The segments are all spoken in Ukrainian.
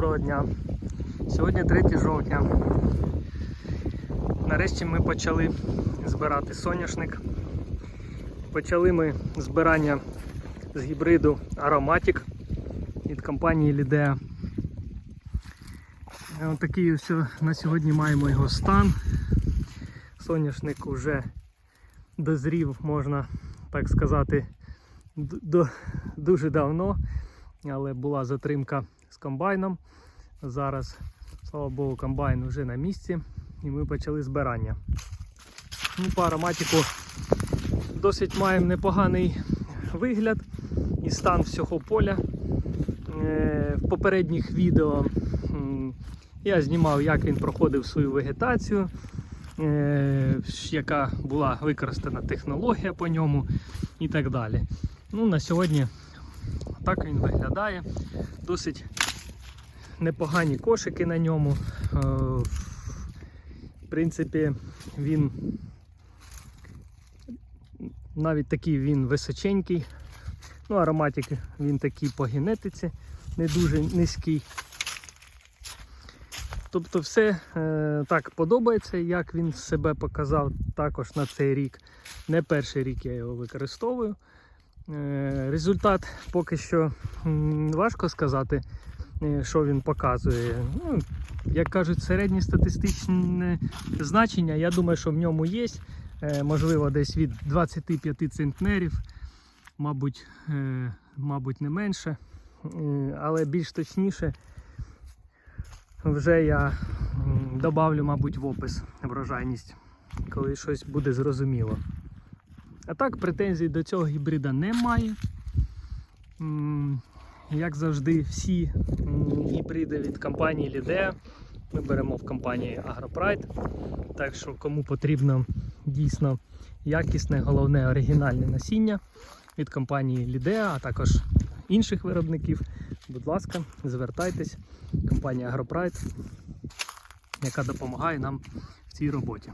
доброго дня. Сьогодні 3 жовтня. Нарешті ми почали збирати соняшник. Почали ми збирання з гібриду Aromatic від компанії Lidea. Такий ось на сьогодні маємо його стан. Соняшник вже дозрів, можна так сказати, дуже давно, але була затримка з комбайном. Зараз, слава Богу, комбайн вже на місці і ми почали збирання. Ну, по ароматику досить маємо непоганий вигляд і стан всього поля. Е, В попередніх відео я знімав, як він проходив свою вегетацію, е, яка була використана технологія по ньому і так далі. Ну, на сьогодні так він виглядає. Досить непогані кошики на ньому. Е, В принципі, він навіть такий він височенький. Ну, ароматик він такий по генетиці, не дуже низький. Тобто все е, так подобається, як він себе показав також на цей рік. Не перший рік я його використовую. Е, результат поки що важко сказати, е, що він показує. Ну, як кажуть, середнє статистичне значення, я думаю, що в ньому є. Е, можливо, десь від 25 центнерів, мабуть, мабуть, не менше. Але більш точніше вже я добавлю, мабуть, в опис врожайність, коли щось буде зрозуміло. А так, претензій до цього гібрида немає. Як завжди, всі гібриди від компанії Lidea ми беремо в компанії AgroPride. Так що, кому потрібно дійсно якісне, головне оригінальне насіння від компанії Lidea, а також інших виробників, будь ласка, звертайтесь. Компанія AgroPride, яка допомагає нам в цій роботі.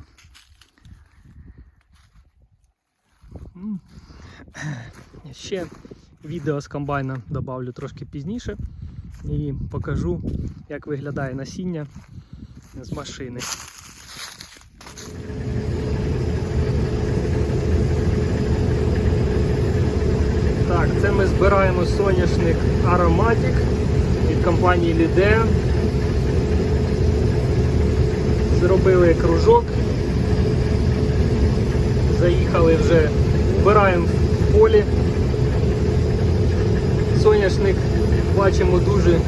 Ще відео з комбайна добавлю трошки пізніше і покажу, як виглядає насіння з машини. Так, це ми збираємо соняшник Aromatic від компанії Lidea. Зробили кружок. Заїхали вже, вбираємо в полі. Соняшник бачимо дуже,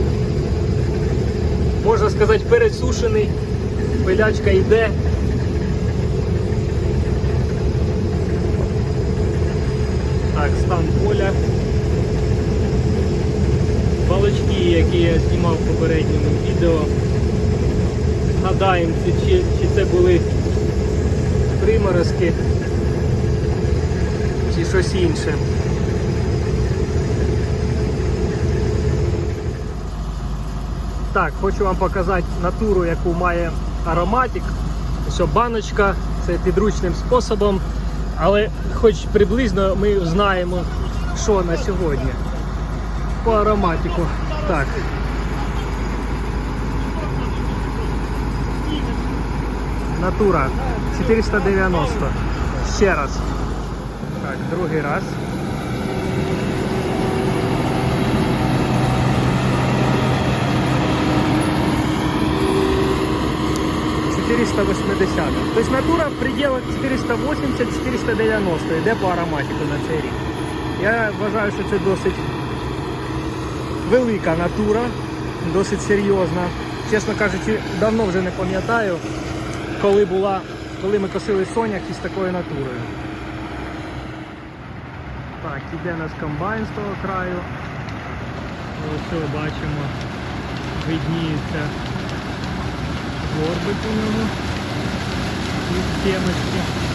можна сказати, пересушений. Пилячка йде. Так, стан поля. Балочки, які я знімав в попередньому відео. Гадаємо, чи, чи, це були приморозки, щось інше. Так, хочу вам показати натуру, яку має ароматик. Що баночка, це підручним способом, але хоч приблизно ми знаємо, що на сьогодні. По ароматику. Так. Натура 490. Ще раз. Так, другий раз. – 480. Тобто натура в пределах 480-490 йде по ароматику на цей рік. Я вважаю, що це досить велика натура, досить серйозна. Чесно кажучи, давно вже не пам'ятаю, коли була, коли ми косили соняк із такою натурою. Так, іде наш комбайн з того краю. Ось бачимо, видніється горбик у нього і темочки.